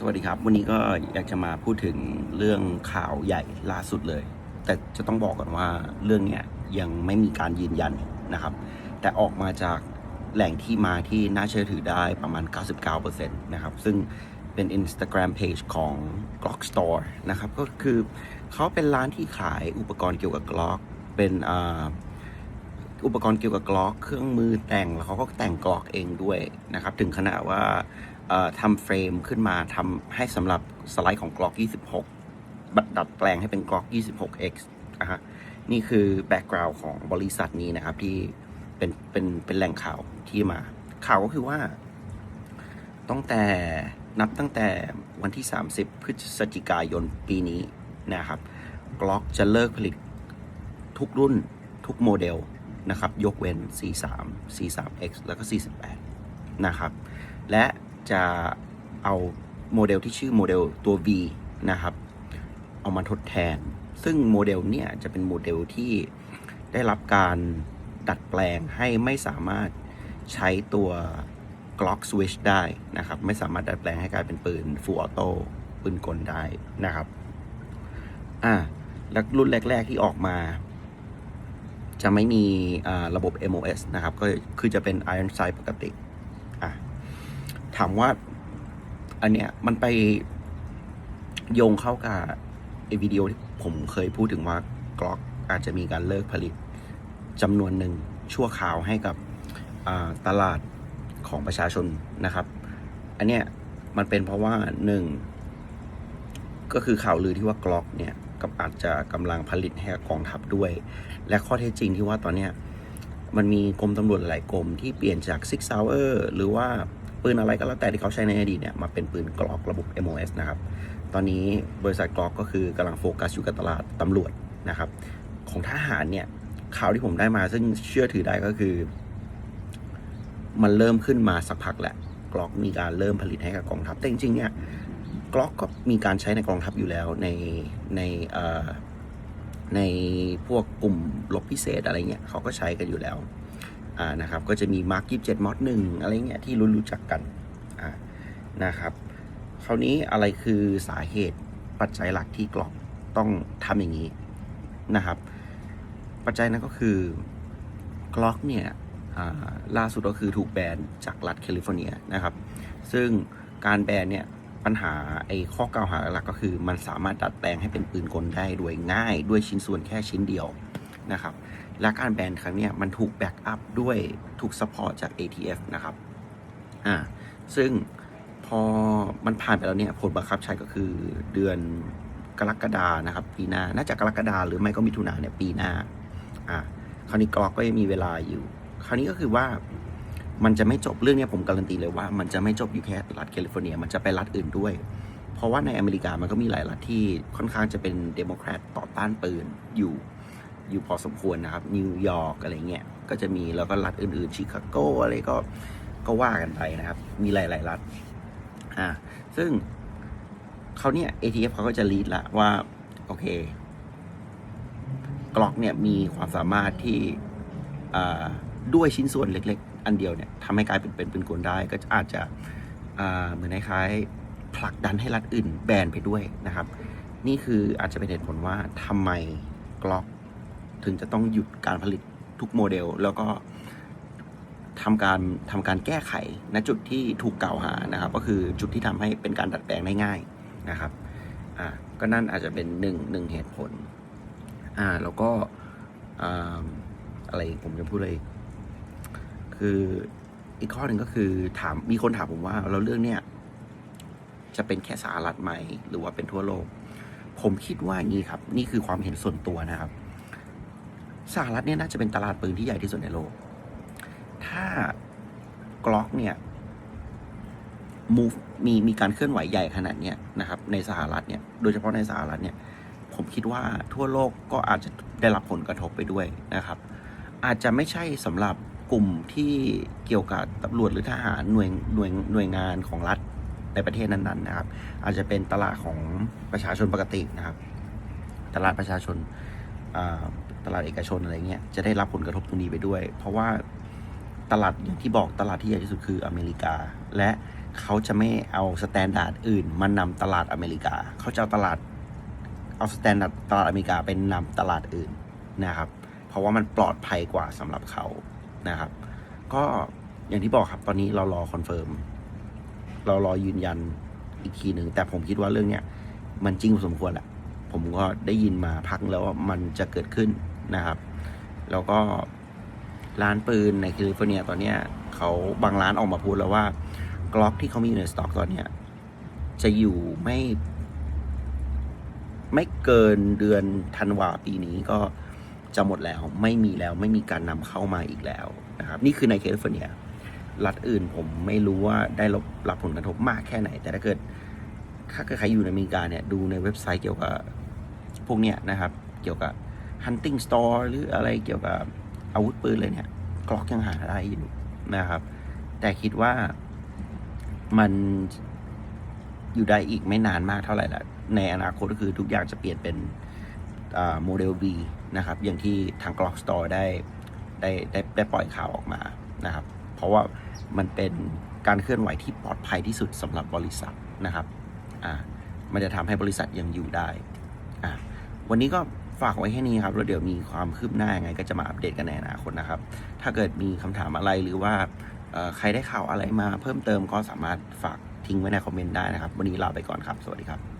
สวัสดีครับ วันนี้ก็อยากจะมาพูดถึงเรื่องข่าวใหญ่ล่าสุดเลย แต่จะต้องบอกก่อนว่าเรื่องเนี้ยยังไม่มีการยืนยันนะครับ แต่ออกมาจากแหล่งที่มาที่น่าเชื่อถือได้ประมาณ 99%นะครับ ซึ่งเป็น Instagram page ของ Glock Store นะครับ ก็คือเขาเป็นร้านที่ขายอุปกรณ์เกี่ยวกับ Glock เป็นอุปกรณ์เกี่ยวกับกล็อกเครื่องมือแต่งแล้วเขาก็แต่งกล็อกเองด้วยนะครับ ถึงขนาดว่า ทำเฟรมขึ้นมาทำให้สำหรับสไลด์ของกล็อก 26 บัดดัดแปลงให้เป็นกล็อก 26x นะฮะนี่คือแบ็กกราวน์ของบริษัทนี้นะครับที่เป็นเป็นเป็นแหล่งข่าวที่มา ข่าวก็คือว่าตั้งแต่นับตั้งแต่วันที่ 30 พฤศจิกายนปีนี้นะครับกล็อกจะเลิกผลิตทุกรุ่นทุกโมเดลนะครับ ยกเว้น C3 C3X แล้วก็ C18 นะครับ และ จะเอาโมเดลที่ชื่อโมเดลตัว V นะครับ เอามาทดแทน ซึ่งโมเดลเนี่ยจะเป็นโมเดลที่ได้รับการดัดแปลงให้ไม่สามารถใช้ตัว Glock Switch ได้นะครับ ไม่สามารถดัดแปลงให้กลายเป็นปืน Full Auto ปืนกลได้นะครับ อ่าแล้วรุ่นแรก ๆ ที่ออกมา จะไม่มีอ่าระบบ MOS นะครับ ก็คือจะเป็น Iron Sight ปกติ ถามว่า อันเนี้ยมันไปโยงเข้ากับไอวิดีโอที่ผมเคยพูดถึงว่ากล็อกอาจจะมีการเลิกผลิตจำนวนหนึ่งชั่วคราวให้กับตลาดของประชาชนนะครับ อันเนี้ยมันเป็นเพราะว่าหนึ่งก็คือข่าวลือที่ว่ากล็อกเนี่ยกับอาจจะกำลังผลิตให้กองทัพด้วย และข้อเท็จจริงที่ว่าตอนเนี้ยมันมีกรมตำรวจหลายกรมที่เปลี่ยนจาก Six Sauer หรือว่า ปืนอะไรก็แล้วแต่ที่เขาใช้ในอดีตเนี่ยมาเป็นปืนกลอกระบบ MOS นะครับ ตอนนี้บริษัทกลอกก็คือกำลังโฟกัสอยู่กับตลาดตำรวจนะครับ ของทหารเนี่ยข่าวที่ผมได้มาซึ่งเชื่อถือได้ก็คือ มันเริ่มขึ้นมาสักพักแหละกล็อกมีการเริ่มผลิตให้กับกองทัพ แต่จริงๆเนี่ยกล็อกก็มีการใช้ในกองทัพอยู่แล้วในในเอ่อในพวกกลุ่มรบพิเศษอะไรเงี้ยเขาก็ใช้กันอยู่แล้ว อ่านะครับก็จะมีมาร์กยี่สิบเจ็ดมอดหนึ่งอะไรเงี้ยที่รู้รู้จักกันอ่านะครับคราวนี้อะไรคือสาเหตุปัจจัยหลักที่กล็อกต้องทำอย่างนี้นะครับ ปัจจัยนั้นก็คือกล็อกเนี่ยล่าสุดก็คือถูกแบนจากรัฐแคลิฟอร์เนียนะครับ ซึ่งการแบนเนี่ยปัญหาไอ้ข้อกล่าวหาหลักก็คือ มันสามารถดัดแปลงให้เป็นปืนกลได้โดยง่ายด้วยชิ้นส่วนแค่ชิ้นเดียว นะครับ และการแบนครั้งนี้มันถูกแบ็กอัพด้วยถูกซัพพอร์ตจาก ATF นะครับอ่าซึ่งพอมันผ่านไปแล้วเนี่ยผลบังคับใช้ก็คือเดือนกรกฎานะครับ ปีหน้าน่าจะกรกฎาหรือไม่ก็มิถุนาเนี่ยปีหน้าอ่าคราวนี้กรอกก็ยังมีเวลาอยู่ คราวนี้ก็คือว่ามันจะไม่จบเรื่องเนี้ยผมการันตีเลยว่า มันจะไม่จบอยู่แค่รัฐแคลิฟอร์เนีย มันจะไปรัฐอื่นด้วย เพราะว่าในอเมริกามันก็มีหลายรัฐที่ค่อนข้างจะเป็นเดโมแครตต่อต้านปืนอยู่ อยู่พอสมควรนะครับ นิวยอร์กอะไรเงี้ยก็จะมีแล้วก็รัฐอื่นๆชิคาโกอะไรก็ก็ว่ากันไปนะครับ มีหลาย ๆ รัฐอ่าซึ่งเขาเนี่ย ATF เขาก็จะรีดละว่า โอเคกล็อกเนี่ยมีความสามารถที่อ่าด้วยชิ้นส่วนเล็ก ๆ อันเดียวเนี่ยทำให้กลายเป็นเป็นปืนกลได้ก็อาจจะอ่าเหมือนคล้ายๆผลักดันให้รัฐอื่นแบนไปด้วยนะครับ นี่คืออาจจะเป็นเหตุผลว่าทำไมกล็อก ถึงจะต้องหยุดการผลิตทุกโมเดล แล้วก็ทำการทำการแก้ไขณจุดที่ถูกกล่าวหานะครับ ก็คือจุดที่ทำให้เป็นการดัดแปลงได้ง่ายนะครับอ่าก็นั่นอาจจะเป็นหนึ่งหนึ่งเหตุผลอ่าแล้วก็อ่าอะไรผมจะพูดอะไรคืออีกข้อหนึ่งก็คือถามมีคนถามผมว่าแล้วเรื่องเนี้ยจะเป็นแค่สหรัฐไหมหรือว่าเป็นทั่วโลก ผมคิดว่าย่างนี้ครับ นี่คือความเห็นส่วนตัวนะครับ สหรัฐเนี่ยน่าจะเป็นตลาดปืนที่ใหญ่ที่สุดในโลก ถ้ากล็อกเนี่ย move มีมีการเคลื่อนไหวใหญ่ขนาดเนี้ยนะครับ ในสหรัฐเนี่ย โดยเฉพาะในสหรัฐเนี่ย ผมคิดว่าทั่วโลกก็อาจจะได้รับผลกระทบไปด้วยนะครับ อาจจะไม่ใช่สำหรับกลุ่มที่เกี่ยวกับตำรวจหรือทหารหน่วยหน่วยหน่วยงานของรัฐในประเทศนั้นๆนะครับ อาจจะเป็นตลาดของประชาชนปกตินะครับ ตลาดประชาชน ตลาดเอกชนอะไรเงี้ยจะได้รับผลกระทบตรงนี้ไปด้วย เพราะว่าตลาดอย่างที่บอกตลาดที่ใหญ่ที่สุดคืออเมริกา และเขาจะไม่เอาสแตนดาร์ดอื่นมานำตลาดอเมริกา เขาจะเอาตลาดเอาสแตนดาร์ดตลาดอเมริกาเป็นนำตลาดอื่นนะครับ เพราะว่ามันปลอดภัยกว่าสำหรับเขานะครับ ก็อย่างที่บอกครับตอนนี้เรารอคอนเฟิร์มเรารอยืนยันอีกทีหนึ่งแต่ผมคิดว่าเรื่องเนี้ยมันจริงสมควรแหละ ผมก็ได้ยินมาพักแล้วว่ามันจะเกิดขึ้นนะครับ แล้วก็ร้านปืนในแคลิฟอร์เนียตอนเนี้ยเขาบางร้านออกมาพูดแล้วว่ากล็อกที่เขามีอยู่ในสต็อกตอนเนี้ยจะอยู่ไม่ ไม่เกินเดือนธันวาปีนี้ก็จะหมดแล้วไม่มีแล้วไม่มีการนำเข้ามาอีกแล้วนะครับ นี่คือในแคลิฟอร์เนียรัฐอื่นผมไม่รู้ว่าได้รับรับผลกระทบมากแค่ไหน แต่ถ้าเกิดถ้าเกิดใครอยู่ในอเมริกาเนี่ยดูในเว็บไซต์เกี่ยวกับ พวกเนี้ยนะครับ เกี่ยวกับ hunting store หรืออะไรเกี่ยวกับอาวุธปืนเลยเนี่ยกล็อกยังหาได้อยู่นะครับ แต่คิดว่ามันอยู่ได้อีกไม่นานมากเท่าไหร่ละในอนาคตก็คือทุกอย่างจะเปลี่ยนเป็นโมเดล B นะครับ อย่างที่ทาง Glock Store ได้ได้ได้ได้ปล่อยข่าวออกมานะครับ เพราะว่ามันเป็นการเคลื่อนไหวที่ปลอดภัยที่สุดสำหรับบริษัทนะครับ อ่า มันจะทำให้บริษัทยังอยู่ได้ อ่า วันนี้ก็ฝากไว้แค่นี้ครับแล้วเดี๋ยวมีความคืบหน้ายังไง ก็จะมาอัปเดตกันในอนาคตนะครับ ถ้าเกิดมีคำถามอะไรหรือว่าใครได้ข่าวอะไรมาเพิ่มเติมก็สามารถฝากทิ้งไว้ในคอมเมนต์ได้นะครับ วันนี้ลาไปก่อนครับ สวัสดีครับ